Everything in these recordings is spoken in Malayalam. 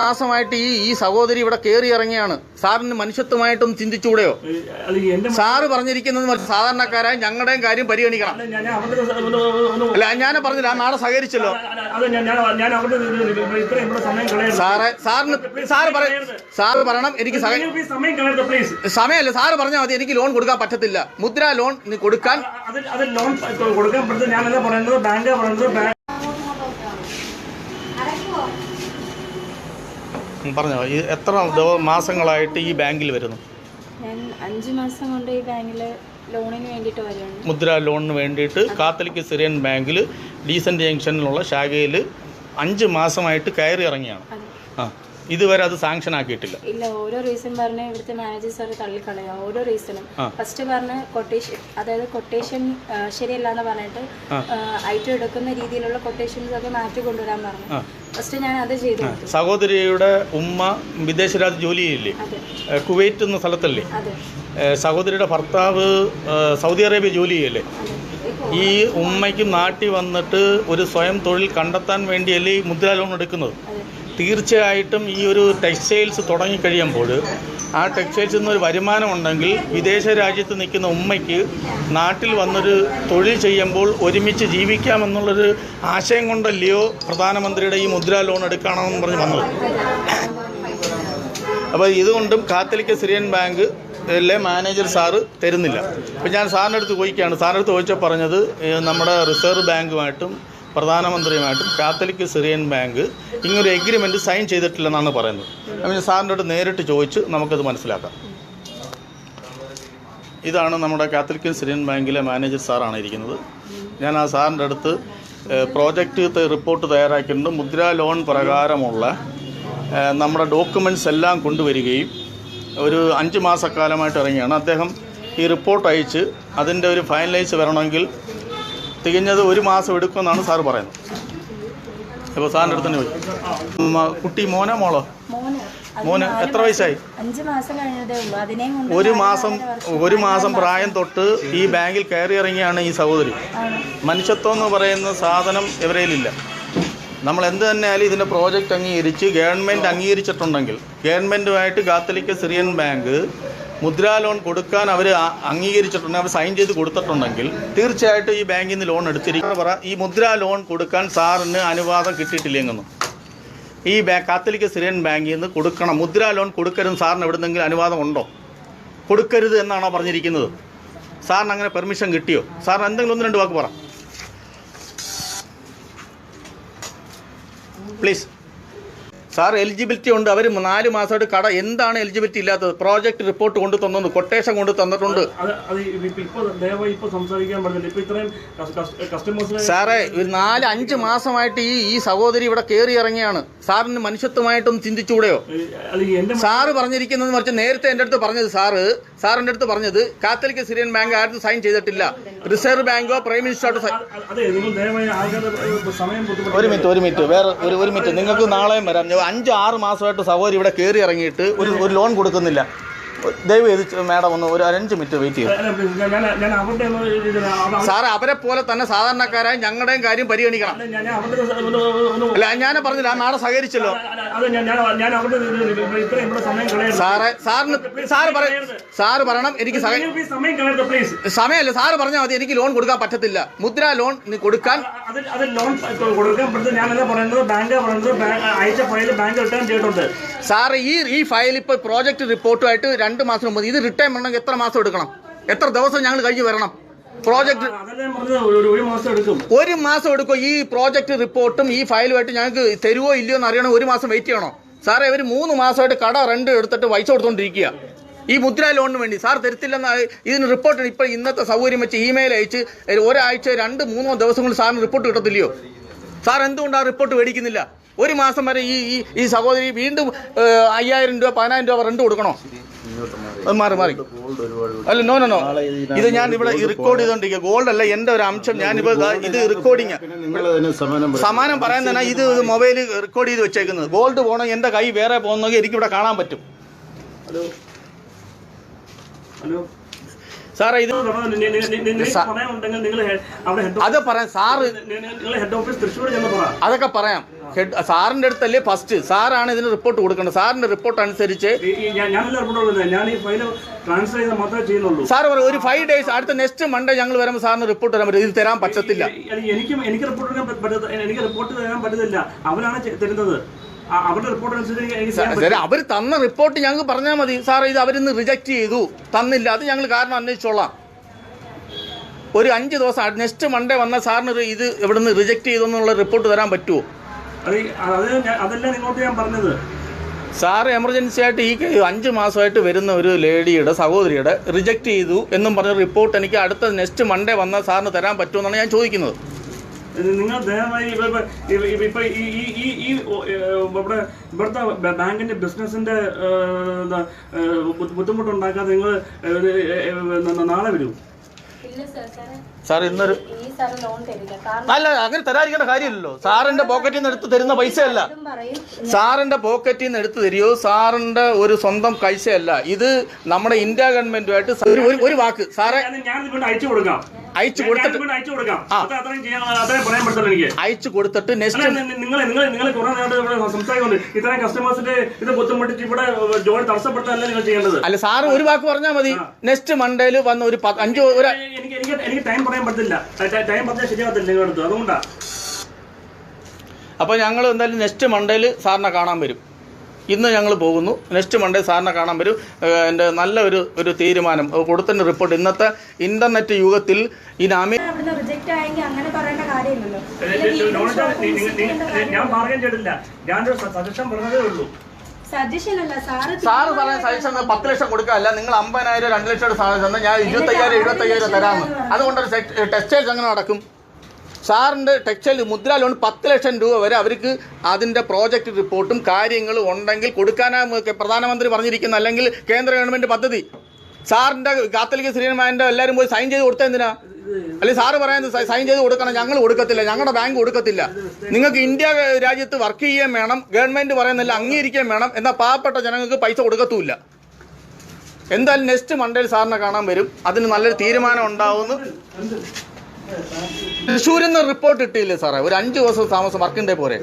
മാസമായിട്ട് ഈ ഈ സഹോദരി ഇവിടെ കയറി ഇറങ്ങിയാണ്. സാറിന് മനുഷ്യത്വമായിട്ടൊന്നും ചിന്തിച്ചുകൂടെയോ? സാറ് പറഞ്ഞിരിക്കുന്നത് സാധാരണക്കാരായ ഞങ്ങളുടെയും കാര്യം പരിഗണിക്കണം. അല്ല, ഞാൻ പറഞ്ഞില്ല. ആ നാളെ സഹകരിച്ചല്ലോ. സാറെ സാറിന് സാറ് സാറ് പറയണം എനിക്ക് സമയമല്ല സാറ് പറഞ്ഞാൽ മതി. എനിക്ക് ലോൺ കൊടുക്കാൻ പറ്റത്തില്ല. മുദ്ര ലോൺ കൊടുക്കാൻ ലോൺ കൊടുക്കാൻ ഞാൻ പറയുന്നത് ബാങ്ക് പറയുന്നത് പറഞ്ഞോ. എത്ര ദിവ- മാസങ്ങളായിട്ട് ഈ ബാങ്കിൽ വരുന്നു? ഞാൻ അഞ്ച് മാസം കൊണ്ട് ഈ ബാങ്കിൽ ലോണിന് വേണ്ടിയിട്ട് മുദ്ര ലോണിന് വേണ്ടിയിട്ട് കാത്തലിക് സിറിയൻ ബാങ്കിൽ ഡീസന്റ് ജംഗ്ഷനിലുള്ള ശാഖയിൽ അഞ്ച് മാസമായിട്ട് കയറി ഇറങ്ങിയാണ്. അതെ. ആ. ഇതുവരെ അത് സാങ്ഷൻ ആക്കിയിട്ടില്ല. ഇല്ല ഓരോ റീസൺ പറഞ്ഞ് ഇവിടുത്തെ മാനേജർ സാർ തള്ളിക്കളയാ ഓരോ റീസണും ഫസ്റ്റ് പറഞ്ഞ് കൊട്ടേഷൻ അതായത് കൊട്ടേഷൻ ശരിയല്ല എന്ന് പറഞ്ഞിട്ട് ഐറ്റം എടുക്കുന്ന രീതിയിലുള്ള കൊട്ടേഷൻസ് ഒക്കെ മാറ്റി കൊണ്ടുവരാൻ പറഞ്ഞു. ഫസ്റ്റ് ഞാൻ അത് ചെയ്തു. സഹോദരിയുടെ ഉമ്മ വിദേശ രാജ്യ ജോലി ചെയ്യില്ലേ കുവൈറ്റ് എന്ന സ്ഥലത്തല്ലേ? സഹോദരിയുടെ ഭർത്താവ് സൗദി അറേബ്യ ജോലി ചെയ്യല്ലേ ഈ ഉമ്മയ്ക്ക് നാട്ടിൽ വന്നിട്ട് ഒരു സ്വയം തൊഴിൽ കണ്ടെത്താൻ വേണ്ടിയല്ലേ ഈ മുദ്രാ ലോൺ എടുക്കുന്നത്? തീർച്ചയായിട്ടും ഈ ഒരു ടെക്സ്റ്റൈൽസ് തുടങ്ങിക്കഴിയുമ്പോൾ ആ ടെക്സ്റ്റൈൽസിൽ നിന്നൊരു വരുമാനം ഉണ്ടെങ്കിൽ വിദേശ രാജ്യത്ത് നിൽക്കുന്ന ഉമ്മയ്ക്ക് നാട്ടിൽ വന്നൊരു തൊഴിൽ ചെയ്യുമ്പോൾ ഒരുമിച്ച് ജീവിക്കാമെന്നുള്ളൊരു ആശയം കൊണ്ടല്ലയോ പ്രധാനമന്ത്രിയുടെ ഈ മുദ്ര ലോൺ എടുക്കണമെന്ന് പറഞ്ഞ് വന്നത്. അപ്പോൾ ഇതുകൊണ്ടും കാത്തലിക്ക സിറിയൻ ബാങ്ക് ലെ മാനേജർ സാറ് തരുന്നില്ല. അപ്പോൾ ഞാൻ സാറിന്റെ അടുത്ത് ചോദിക്കുകയാണ്. സാറിന്റെ അടുത്ത് ചോദിച്ചാൽ പറഞ്ഞത് നമ്മുടെ റിസർവ് ബാങ്കുമായിട്ടും പ്രധാനമന്ത്രിയുമായിട്ടും കാത്തലിക് സിറിയൻ ബാങ്ക് ഇങ്ങനൊരു എഗ്രിമെന്റ് സൈൻ ചെയ്തിട്ടില്ലെന്നാണ് പറയുന്നത്. അപ്പം സാറിന്റെ നേരിട്ട് ചോദിച്ച് നമുക്കത് മനസ്സിലാക്കാം. ഇതാണ് നമ്മുടെ കാത്തലിക് സിറിയൻ ബാങ്കിലെ മാനേജർ സാറാണ് ഇരിക്കുന്നത് ഞാൻ ആ സാറിന്റെ അടുത്ത് പ്രോജക്റ്റ് റിപ്പോർട്ട് തയ്യാറാക്കിയിട്ടുണ്ട്. മുദ്ര ലോൺ പ്രകാരമുള്ള നമ്മുടെ ഡോക്യുമെന്റ്സ് എല്ലാം കൊണ്ടുവരികയും ഒരു അഞ്ച് മാസക്കാലമായിട്ട് ഇറങ്ങിയാണ്. അദ്ദേഹം ഈ റിപ്പോർട്ട് അയച്ച് അതിന്റെ ഒരു ഫൈനലൈസ് വരണമെങ്കിൽ തികഞ്ഞത് ഒരു മാസം എടുക്കുമെന്നാണ് സാറ് പറയുന്നത്. അപ്പോൾ സാറിന്റെ അടുത്ത് തന്നെ പോയി കുട്ടി മോന മോളോ? മോന്. എത്ര വയസ്സായി? ഒരു മാസം ഒരു മാസം പ്രായം തൊട്ട് ഈ ബാങ്കിൽ കയറി ഇറങ്ങിയാണ് ഈ സഹോദരി. മനുഷ്യത്വം എന്ന് പറയുന്ന സാധനം ഇവരേലില്ല. നമ്മൾ എന്ത് തന്നെയായാലും ഇതിന്റെ പ്രോജക്റ്റ് അംഗീകരിച്ച് ഗവൺമെന്റ് അംഗീകരിച്ചിട്ടുണ്ടെങ്കിൽ ഗവൺമെന്റുമായിട്ട് Catholic Syrian bank Mudra loan കൊടുക്കാൻ അവർ അംഗീകരിച്ചിട്ടുണ്ടെങ്കിൽ അവർ സൈൻ ചെയ്ത് കൊടുത്തിട്ടുണ്ടെങ്കിൽ തീർച്ചയായിട്ടും ഈ ബാങ്കിൽ നിന്ന് ലോൺ എടുത്തിരിക്കും. പറ ഈ മുദ്രാ ലോൺ കൊടുക്കാൻ സാറിന് അനുവാദം കിട്ടിയിട്ടില്ലെന്നും. ഈ ബാ കാത്തലിക് സിറിയൻ ബാങ്കിൽ നിന്ന് കൊടുക്കണം. മുദ്രാ ലോൺ കൊടുക്കരുത് സാറിന് എവിടുന്നെങ്കിലും അനുവാദം ഉണ്ടോ? കൊടുക്കരുത് എന്നാണോ പറഞ്ഞിരിക്കുന്നത്? സാറിന് അങ്ങനെ പെർമിഷൻ കിട്ടിയോ? സാറിന് എന്തെങ്കിലും ഒന്ന് രണ്ട് വാക്ക് പറ. പ്ലീസ് സാർ എലിജിബിലിറ്റി ഉണ്ട്. അവർ നാല് മാസമായിട്ട് കട എന്താണ് എലിജിബിലിറ്റി ഇല്ലാത്തത്? പ്രോജക്റ്റ് റിപ്പോർട്ട് കൊണ്ട് തന്നു കൊട്ടേഷൻ കൊണ്ട് തന്നിട്ടുണ്ട് അത് അത് ഇപ്പൊ ഇപ്പൊ ദയവായി ഇപ്പൊ പറ്റില്ല ഇപ്പൊ ഇത്രയും കസ്റ്റമേഴ്സിനെ സാറേ ഒരു നാല് അഞ്ച് മാസമായിട്ട് ഈ ഈ സഹോദരി ഇവിടെ കയറി ഇറങ്ങിയാണ്. സാറിന് മനുഷ്യത്വമായിട്ടൊന്ന് ചിന്തിച്ചുകൂടെയോ? സാറ് പറഞ്ഞിരിക്കുന്നത് മറിച്ച് നേരത്തെ എന്റെ അടുത്ത് പറഞ്ഞത് സാറ് സാറിന്റെ അടുത്ത് പറഞ്ഞത് കാത്തലിക് സിറിയൻ ബാങ്ക് ആരും സൈൻ ചെയ്തിട്ടില്ല. റിസർവ് ബാങ്കോ പ്രൈം മിനിസ്റ്റർ ഒരു മിനിറ്റ് ഒരു മിനിറ്റ്. വേറെ ഒരു മിനിറ്റ്. നിങ്ങൾക്ക് നാളെയും വരാം. അഞ്ച് ആറ് മാസമായിട്ട് സഹോദരി ഇവിടെ കയറി ഇറങ്ങിയിട്ട് ഒരു ഒരു ലോൺ കൊടുക്കുന്നില്ല. ദയവ് ചെയ്ത് മാഡം ഒന്ന് ഒരു അഞ്ച് മിനിറ്റ് വെയിറ്റ് ചെയ്യും. സാറ് അവരെ പോലെ തന്നെ സാധാരണക്കാരായ ഞങ്ങളുടെയും കാര്യം പരിഗണിക്കണം. അല്ല, ഞാൻ പറഞ്ഞില്ല ആ നാളെ സഹകരിച്ചല്ലോ. സാറെ സാറിന് സാറ് പറ സാറ് പറയണം എനിക്ക് സമയമല്ല സാറ് പറഞ്ഞാൽ മതി എനിക്ക് ലോൺ കൊടുക്കാൻ പറ്റത്തില്ല. മുദ്ര ലോൺ കൊടുക്കാൻ സാറ് ഈ ഈ ഫയൽ ഇപ്പോൾ പ്രോജക്റ്റ് റിപ്പോർട്ടുമായിട്ട് രണ്ട് മാസം മുമ്പ്. ഇത് റിട്ടേൺ ചെയ്യണമെങ്കിൽ എത്ര മാസം എടുക്കണം? എത്ര ദിവസം ഞങ്ങൾ കഴിഞ്ഞ് വരണം? പ്രോജക്ട് ഒരു മാസം എടുക്കും. ഈ പ്രോജക്റ്റ് റിപ്പോർട്ടും ഈ ഫയലുമായിട്ട് ഞങ്ങൾക്ക് തരുവോ ഇല്ലയോ എന്ന് അറിയണം? ഒരു മാസം വെയിറ്റ് ചെയ്യണോ? സാറേ ഇവർ മൂന്ന് മാസമായിട്ട് കട റെന്റ് എടുത്തിട്ട് പൈസ കൊടുത്തോണ്ടിരിക്കുക. ഈ മുദ്ര ലോണിന് വേണ്ടി. സാർ തരത്തില്ലെന്ന് ഇതിന് റിപ്പോർട്ട് ഇപ്പോൾ ഇന്നത്തെ സൗകര്യം വെച്ച് ഇമെയിൽ അയച്ച് ഒരാഴ്ച രണ്ട് മൂന്നോ ദിവസം കൊണ്ട് സാറിന് റിപ്പോർട്ട് കിട്ടത്തില്ലയോ? സാർ എന്തുകൊണ്ട് ആ റിപ്പോർട്ട് മേടിക്കുന്നില്ല? ഒരു മാസം വരെ ഈ ഈ ഈ സഹോദരി വീണ്ടും അയ്യായിരം രൂപ പതിനായിരം രൂപ റെന്റ് കൊടുക്കണോ? അത് മാറി മാറി. അല്ല നോ നോ നോ ഇത് ഞാൻ ഇവിടെ റെക്കോർഡ് ചെയ്തോണ്ടിരിക്കുക ഗോൾഡ് അല്ല എന്റെ ഒരു അംശം. ഞാനിപ്പോ ദാ ഇത് റെക്കോർഡിങ് സമാനം പറയും. പറയാൻ തന്നെ ഇത് മൊബൈൽ റെക്കോർഡ് ചെയ്ത് വെച്ചേക്കുന്നത്. ഗോൾഡ് പോകണം എന്റെ കൈ വേറെ പോകുന്നെങ്കിൽ എനിക്കിവിടെ കാണാൻ പറ്റും. ഹലോ ഹലോ സാറേ ഇത് അത് പറയാം. സാറ് അതൊക്കെ പറയാം. ഹെഡ് സാറിന്റെ അടുത്തല്ലേ ഫസ്റ്റ് സാറാണ് ഇതിന് റിപ്പോർട്ട് കൊടുക്കേണ്ടത്. സാറിന്റെ റിപ്പോർട്ട് അനുസരിച്ച് സാർ പറയും ഒരു ഫൈവ് ഡേയ്സ് അടുത്ത നെക്സ്റ്റ് മൺഡേ ഞങ്ങൾ വരുമ്പോൾ സാറിന് റിപ്പോർട്ട് തരാൻ പറ്റും. ഇത് തരാൻ പറ്റത്തില്ല. എനിക്ക് എനിക്ക് റിപ്പോർട്ട് എനിക്ക് റിപ്പോർട്ട് തരാൻ പറ്റത്തില്ല. അവരാണ് ചെ- തരുന്നത്. അവർ തന്ന റിപ്പോർട്ട് ഞങ്ങൾക്ക് പറഞ്ഞാൽ മതി. സാർ ഇത് അവരിന്ന് റിജക്റ്റ് ചെയ്തു. തന്നില്ല. അത് ഞങ്ങൾ കാരണം അന്വേഷിച്ചോളാം. ഒരു അഞ്ച് ദിവസം നെക്സ്റ്റ് മൺഡേ വന്ന സാറിന് ഇത് ഇവിടുന്ന് റിജക്റ്റ് ചെയ്തു എന്നുള്ള റിപ്പോർട്ട് തരാൻ പറ്റുമോ അത് ഞാൻ- അതല്ല നിങ്ങളോട് ഞാൻ പറഞ്ഞത്? സാർ എമർജൻസി ആയിട്ട് ഈ അഞ്ച് മാസമായിട്ട് വരുന്ന ഒരു ലേഡിയുടെ സഹോദരിയുടെ റിജക്റ്റ് ചെയ്തു എന്നും പറഞ്ഞ റിപ്പോർട്ട് എനിക്ക് അടുത്ത നെക്സ്റ്റ് മൺഡേ വന്നാൽ സാറിന് തരാൻ പറ്റുമെന്നാണ് ഞാൻ ചോദിക്കുന്നത്. നിങ്ങൾ ദയവായി ഇപ്പൊ ഈ ഈ ഈ ഇവിടെ ഇവിടുത്തെ ബാങ്കിന്റെ ബിസിനസിന്റെ ബുദ്ധിമുട്ടുണ്ടാക്കാതെ നിങ്ങൾ നാളെ വരൂ. ഇല്ല സാർ ഇന്നൊരു അല്ല അങ്ങനെ തരാതിരിക്കേണ്ട കാര്യമില്ലല്ലോ. സാറിന്റെ പോക്കറ്റിൽ നിന്ന് എടുത്ത് തരുന്ന പൈസയല്ല. സാറിന്റെ പോക്കറ്റിൽ നിന്ന് എടുത്ത് തരുമോ സാറിന്റെ ഒരു സ്വന്തം പൈസയല്ല. ഇത് നമ്മുടെ ഇന്ത്യ ഗവൺമെന്റുമായിട്ട് ഒരു- വാക്ക്. സാറെ അയച്ചു കൊടുക്കാം. അയച്ചു കൊടുത്തിട്ട് അയച്ചു കൊടുത്തിട്ട് നെക്സ്റ്റ് നിങ്ങൾ നിങ്ങൾ നിങ്ങൾ കുറെ നേരം ഇവിടെ സംസാരിക്കുന്നുണ്ട്. ഇത്രയും കസ്റ്റമേഴ്സിന്റെ ഇത് ബുദ്ധിമുട്ടിച്ച് ഇവിടെ ജോലി തടസ്സപ്പെടുത്തല്ല നിങ്ങൾ ചെയ്യേണ്ടത്? അല്ല സാറ് ഒരു വാക്ക് പറഞ്ഞാൽ മതി. നെക്സ്റ്റ് മൺഡേയിൽ വന്ന് ഒരു അഞ്ചു അഞ്ച് ഒരു എനിക്ക് എനിക്ക് എനിക്ക് ടൈം പറയാൻ പറ്റില്ല. ടൈം പറഞ്ഞാൽ ശരിയാകത്തില്ല നിങ്ങളെടുത്ത്. അതുകൊണ്ടാണ് അപ്പോൾ ഞങ്ങൾ എന്തായാലും നെക്സ്റ്റ് മൺഡേയിൽ സാറിനെ കാണാൻ വരും. ഇന്ന് ഞങ്ങൾ പോകുന്നു. നെക്സ്റ്റ് മൺഡേ സാറിനെ കാണാൻ വരും. എന്റെ നല്ല ഒരു ഒരു തീരുമാനം. കൊടുത്തിന്റെ റിപ്പോർട്ട് ഇന്നത്തെ ഇന്റർനെറ്റ് യുഗത്തിൽ ഈ നാമി ഞാൻ പറയാൻ ചെയ്തില്ല. ഞാനൊരു സജഷൻ പറഞ്ഞതേ ഉള്ളൂ. സാറ് പറയാൻ സജഷൻ പത്ത് ലക്ഷം കൊടുക്കാല്ല നിങ്ങൾ അമ്പതിനായിരം രണ്ട് ലക്ഷം സാധനം തന്നെ ഞാൻ ഇരുപത്തയ്യായിരം എഴുപത്തയ്യായിരം തരാമെന്ന്. അതുകൊണ്ടൊരു ടെക്സ്റ്റൈൽസ് അങ്ങനെ നടക്കും. സാറിന്റെ ടെക്സ്റ്റൈൽ മുദ്ര ലോൺ പത്ത് ലക്ഷം രൂപ വരെ അവർക്ക് അതിന്റെ പ്രോജക്റ്റ് റിപ്പോർട്ടും കാര്യങ്ങളും ഉണ്ടെങ്കിൽ കൊടുക്കാനാ പ്രധാനമന്ത്രി പറഞ്ഞിരിക്കുന്ന അല്ലെങ്കിൽ കേന്ദ്ര ഗവൺമെന്റ് പദ്ധതി. സാറിന്റെ കാത്തലിക് ശ്രീമാന്റെ എല്ലാവരും പോയി സൈൻ ചെയ്ത് കൊടുത്ത എന്തിനാ? അല്ലെങ്കിൽ സാറ് പറയുന്നത് സൈൻ ചെയ്ത് കൊടുക്കണം. ഞങ്ങൾ കൊടുക്കത്തില്ല. ഞങ്ങളുടെ ബാങ്ക് കൊടുക്കത്തില്ല. നിങ്ങൾക്ക് ഇന്ത്യ രാജ്യത്ത് വർക്ക് ചെയ്യുകയും വേണം ഗവൺമെന്റ് പറയുന്നില്ല അംഗീകരിക്കുകയും വേണം എന്നാൽ പാവപ്പെട്ട ജനങ്ങൾക്ക് പൈസ കൊടുക്കത്തുമില്ല. എന്തായാലും നെക്സ്റ്റ് മൺഡേയിൽ സാറിനെ കാണാൻ വരും. അതിന് നല്ലൊരു തീരുമാനം ഉണ്ടാവുമെന്ന് തൃശ്ശൂരിൽ നിന്ന് റിപ്പോർട്ട് കിട്ടിയില്ലേ സാറേ? ഒരു അഞ്ചു ദിവസം താമസം വർക്കിംഗ് ഡേ പോരെ?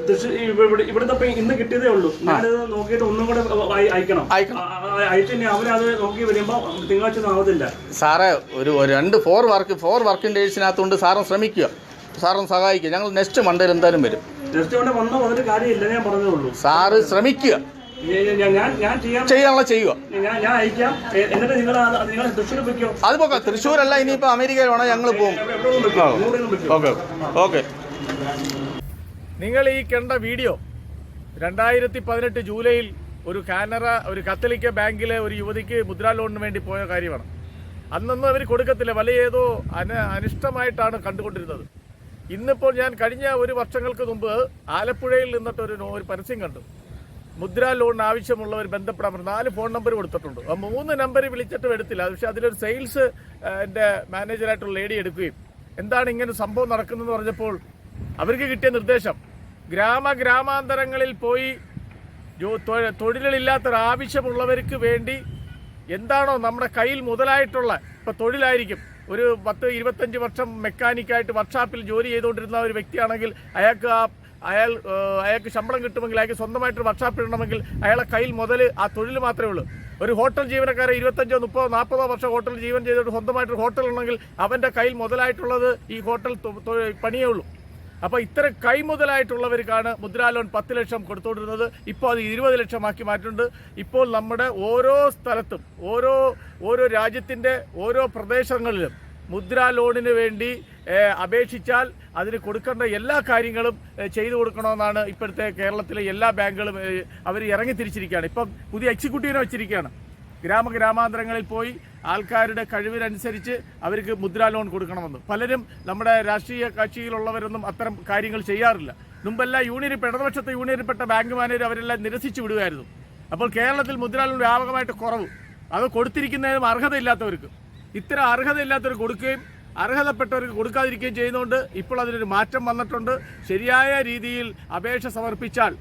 ഇവിടുത്തെ ഇന്ന് കിട്ടിയതേ ഉള്ളൂ. ഞാനിത് നോക്കിയിട്ട് ഒന്നും കൂടെ അയ- അയക്കണം. അയച്ചു അവരത് നോക്കി വരുമ്പോ തിങ്കളാഴ്ച ആവത്തില്ല. സാറേ ഒരു രണ്ട് ഫോർ വർക്ക് ഫോർ വർക്കിംഗ് ഡേയ്സിനകത്തുകൊണ്ട് സാറും ശ്രമിക്കുക. സാറും സഹായിക്കുക. ഞങ്ങൾ നെക്സ്റ്റ് മണ്ടേൽ എന്തായാലും വരും. നെക്സ്റ്റ് മണ്ടേ വന്ന വന്നിട്ട് കാര്യമില്ല. ഞാൻ പറഞ്ഞേ ഉള്ളൂ. സാറ് ശ്രമിക്കുക. ഞാൻ- ഞാൻ- ഞാൻ ഞാൻ ചെയ്യാൻ ചെയ്യാനുള്ള ചെയ്യുക അത് പോകാം തൃശ്ശൂരല്ല ഇനിയിപ്പോ അമേരിക്കയിൽ വേണം ഞങ്ങൾ പോകും. Okay okay. നിങ്ങൾ ഈ കണ്ട വീഡിയോ രണ്ടായിരത്തി പതിനെട്ട് ജൂലൈയിൽ ഒരു കാനറ ഒരു കത്തലിക്ക ബാങ്കിലെ ഒരു യുവതിക്ക് മുദ്രാ ലോണിന് വേണ്ടി പോയ കാര്യമാണ്. അന്നൊന്നും അവർ കൊടുക്കത്തില്ല. വലിയ ഏതോ അന അനിഷ്ടമായിട്ടാണ് കണ്ടുകൊണ്ടിരുന്നത്. ഇന്നിപ്പോൾ ഞാൻ കഴിഞ്ഞ ഒരു വർഷങ്ങൾക്ക് മുമ്പ് ആലപ്പുഴയിൽ നിന്നിട്ട് ഒരു പരസ്യം കണ്ടു. മുദ്രാ ലോണിന് ആവശ്യമുള്ളവർ ബന്ധപ്പെടാൻ പറഞ്ഞു. നാല് ഫോൺ നമ്പർ കൊടുത്തിട്ടുണ്ട്. ആ മൂന്ന് നമ്പർ വിളിച്ചിട്ടും എടുത്തില്ല. പക്ഷെ അതിലൊരു സെയിൽസ് എന്റെ മാനേജറായിട്ടുള്ള ലേഡി എടുക്കുകയും. എന്താണ് ഇങ്ങനെ സംഭവം നടക്കുന്നതെന്ന് പറഞ്ഞപ്പോൾ അവർക്ക് കിട്ടിയ നിർദ്ദേശം ഗ്രാമ ഗ്രാമാന്തരങ്ങളിൽ പോയി ജോ- തൊ- തൊഴിലുകളില്ലാത്ത ആവശ്യമുള്ളവർക്ക് വേണ്ടി എന്താണോ നമ്മുടെ കയ്യിൽ മുതലായിട്ടുള്ള ഇപ്പൊ തൊഴിലായിരിക്കും. ഒരു പത്ത് ഇരുപത്തഞ്ച് വർഷം മെക്കാനിക്കായിട്ട് വർക്ക്ഷോപ്പിൽ ജോലി ചെയ്തുകൊണ്ടിരുന്ന ഒരു വ്യക്തിയാണെങ്കിൽ അയാൾക്ക് ആ അയാൾ അയാൾക്ക് ശമ്പളം കിട്ടുമെങ്കിൽ അയാൾക്ക് സ്വന്തമായിട്ട് വർക്ക്ഷോപ്പ് ഇടണമെങ്കിൽ അയാളെ കയ്യിൽ മുതൽ ആ തൊഴിൽ മാത്രമേ ഉള്ളൂ. ഒരു ഹോട്ടൽ ജീവനക്കാരെ ഇരുപത്തഞ്ചോ മുപ്പതോ നാൽപ്പതോ വർഷം ഹോട്ടൽ ജീവൻ ചെയ്തിട്ട് സ്വന്തമായിട്ട് ഹോട്ടൽ ഉണ്ടെങ്കിൽ അവന്റെ കയ്യിൽ മുതലായിട്ടുള്ളത് ഈ ഹോട്ടൽ പണിയേ ഉള്ളൂ. അപ്പോൾ ഇത്തരം കൈമുതലായിട്ടുള്ളവർക്കാണ് മുദ്രാ ലോൺ പത്ത് ലക്ഷം കൊടുത്തുകൊണ്ടിരുന്നത്. ഇപ്പോൾ അത് ഇരുപത് ലക്ഷമാക്കി മാറ്റിയിട്ടുണ്ട് ഇപ്പോൾ നമ്മുടെ ഓരോ സ്ഥലത്തും ഓരോ ഓരോ രാജ്യത്തിന്റെ ഓരോ പ്രദേശങ്ങളിലും മുദ്രാ ലോണിന് വേണ്ടി അപേക്ഷിച്ചാൽ അതിന് കൊടുക്കേണ്ട എല്ലാ കാര്യങ്ങളും ചെയ്തു കൊടുക്കണമെന്നാണ് ഇപ്പോഴത്തെ കേരളത്തിലെ എല്ലാ ബാങ്കുകളും അവർ ഇറങ്ങി തിരിച്ചിരിക്കുകയാണ്. ഇപ്പം പുതിയ എക്സിക്യൂട്ടീവിനെ വെച്ചിരിക്കുകയാണ്. ഗ്രാമ ഗ്രാമാന്തരങ്ങളിൽ പോയി ആൾക്കാരുടെ കഴിവിനനുസരിച്ച് അവർക്ക് മുദ്രാ ലോൺ കൊടുക്കണമെന്ന്. പലരും നമ്മുടെ രാഷ്ട്രീയ കക്ഷിയിലുള്ളവരൊന്നും അത്തരം കാര്യങ്ങൾ ചെയ്യാറില്ല. മുമ്പെല്ലാം യൂണിയൻ ഇടതുപക്ഷത്തെ യൂണിയനിൽപ്പെട്ട ബാങ്ക് മാനേജർ അവരെല്ലാം നിരസിച്ചു വിടുമായിരുന്നു അപ്പോൾ കേരളത്തിൽ മുദ്രാ ലോൺ വ്യാപകമായിട്ട് കുറവ്. അത് കൊടുത്തിരിക്കുന്നതിനും അർഹതയില്ലാത്തവർക്ക്. ഇത്തരം അർഹതയില്ലാത്തവർ കൊടുക്കുകയും അർഹതപ്പെട്ടവർക്ക് കൊടുക്കാതിരിക്കുകയും ചെയ്യുന്നുണ്ട്. ഇപ്പോൾ അതിനൊരു മാറ്റം വന്നിട്ടുണ്ട്. ശരിയായ രീതിയിൽ അപേക്ഷ സമർപ്പിച്ചാൽ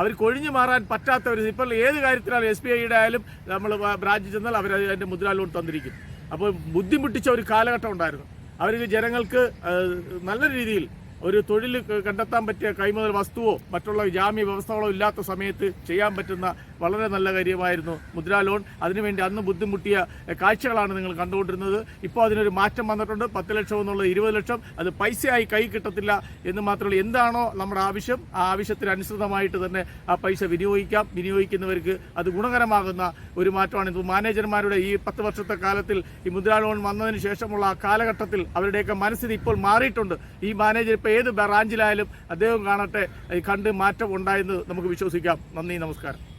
അവർ ഒഴിഞ്ഞു മാറാൻ പറ്റാത്തവർ ഇപ്പോൾ ഏത് കാര്യത്തിലാണ് എസ് ബി ഐയുടെ ആയാലും നമ്മൾ ബ്രാഞ്ചിൽ ചെന്നാൽ അവർ അതിന്റെ മുദ്രാ ലോൺ തന്നിരിക്കും. അപ്പോൾ ബുദ്ധിമുട്ടിച്ച ഒരു കാലഘട്ടം ഉണ്ടായിരുന്നു. അവർക്ക് ജനങ്ങൾക്ക് നല്ല രീതിയിൽ ഒരു തൊഴിൽ കണ്ടെത്താൻ പറ്റിയ കൈമുതൽ വസ്തുവോ മറ്റുള്ള ജാമ്യ വ്യവസ്ഥകളോ ഇല്ലാത്ത സമയത്ത് ചെയ്യാൻ പറ്റുന്ന വളരെ നല്ല കാര്യമായിരുന്നു. മുദ്രാ ലോൺ അതിനുവേണ്ടി അന്ന് ബുദ്ധിമുട്ടിയ കാഴ്ചകളാണ് നിങ്ങൾ കണ്ടുകൊണ്ടിരുന്നത്. ഇപ്പോൾ അതിനൊരു മാറ്റം വന്നിട്ടുണ്ട്. പത്ത് ലക്ഷം എന്നുള്ളത് ഇരുപത് ലക്ഷം അത് പൈസയായി കൈ കിട്ടത്തില്ല എന്ന് മാത്രമല്ല എന്താണോ നമ്മുടെ ആവശ്യം ആ ആവശ്യത്തിനനുസൃതമായിട്ട് തന്നെ ആ പൈസ വിനിയോഗിക്കാം. വിനിയോഗിക്കുന്നവർക്ക് അത് ഗുണകരമാകുന്ന ഒരു മാറ്റമാണ്. ഇത് മാനേജർമാരുടെ ഈ പത്ത് വർഷത്തെ കാലത്തിൽ ഈ മുദ്രാ ലോൺ വന്നതിന് ശേഷമുള്ള ആ കാലഘട്ടത്തിൽ അവരുടെയൊക്കെ മനസ്സിൽ ഇപ്പോൾ മാറിയിട്ടുണ്ട്. ഈ മാനേജർ ഇപ്പോൾ ഏത് ബ്രാഞ്ചിലായാലും അദ്ദേഹം കാണട്ടെ കണ്ട് മാറ്റം ഉണ്ടായെന്ന് നമുക്ക് വിശ്വസിക്കാം. നന്ദി നമസ്കാരം.